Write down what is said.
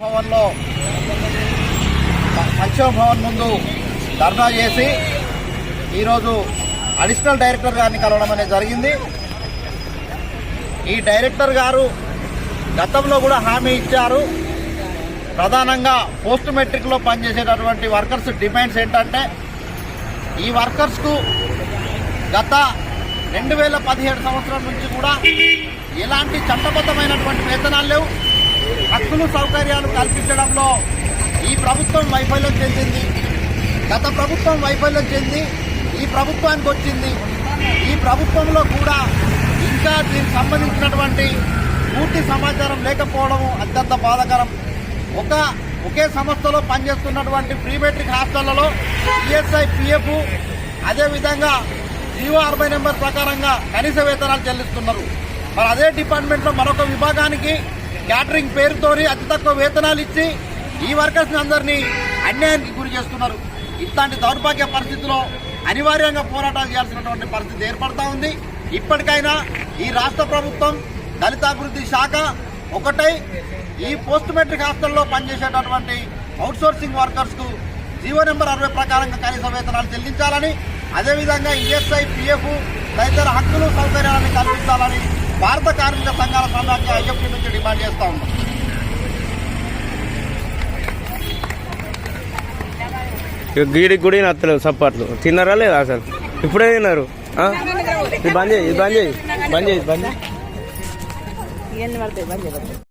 భవన్లో సంక్షేమ భవన్ ముందు ధర్నా చేసి ఈరోజు అడిషనల్ డైరెక్టర్ గారిని కలవడం అనేది జరిగింది. ఈ డైరెక్టర్ గారు గతంలో కూడా హామీ ఇచ్చారు. ప్రధానంగా పోస్ట్ మెట్రిక్లో పనిచేసేటటువంటి వర్కర్స్ డిమాండ్స్ ఏంటంటే ఈ వర్కర్స్కు గత రెండు వేల పదిహేడు సంవత్సరం నుంచి కూడా ఎలాంటి చట్టబద్ధమైనటువంటి వేతనాలు లేవు. హక్కులు సౌకర్యాలు కల్పించడంలో ఈ ప్రభుత్వం వైఫల్యం చెందింది. గత ప్రభుత్వం వైఫల్యం చెంది ఈ ప్రభుత్వానికి వచ్చింది. ఈ ప్రభుత్వంలో కూడా ఇంకా దీనికి సంబంధించినటువంటి పూర్తి సమాచారం లేకపోవడం అత్యంత బాధాకరం. ఒక ఒకే సంస్థలో పనిచేస్తున్నటువంటి ప్రీమెట్రిక్ హాస్టళ్ళలో ఈఎస్ఐ పిఎఫ్ అదేవిధంగా జీవో అరవై నెంబర్ ప్రకారంగా కనీస వేతనాలు చెల్లిస్తున్నారు. మరి అదే డిపార్ట్మెంట్లో మరొక విభాగానికి క్యాటరింగ్ పేరుతోని అతి తక్కువ వేతనాలు ఇచ్చి ఈ వర్కర్స్ అందరినీ అన్యాయానికి గురి చేస్తున్నారు. ఇట్లాంటి దౌర్భాగ్య పరిస్థితిలో అనివార్యంగా పోరాటాలు చేయాల్సినటువంటి పరిస్థితి ఏర్పడతా ఉంది. ఇప్పటికైనా ఈ రాష్ట్ర ప్రభుత్వం దళితాభివృద్ధి శాఖ ఒకటై ఈ పోస్ట్ మెట్రిక్ హాస్టల్లో పనిచేసేటటువంటి అవుట్సోర్సింగ్ వర్కర్స్కు వర్కర్స్కు జీవో నెంబర్ అరవై ప్రకారంగా కనీస వేతనాలు చెల్లించాలని అదేవిధంగా ఈఎస్ఐ పిఎఫ్ తదితర హక్కులు సౌకర్యాలను కల్పించాలని భారత కార్మిక సంఘాల సమాఖ్య ఐఎఫ్టీ నుంచి డిమాండ్ చేస్తా ఉన్నాం. గీడికి కూడా నత్తలేవు సప్పట్లు. తిన్నారా లేదా అసలు? ఇప్పుడే తిన్నారు. బంద్ చేయి బంద్ చేయి. బంద్ చేయి బంద్ చేయి.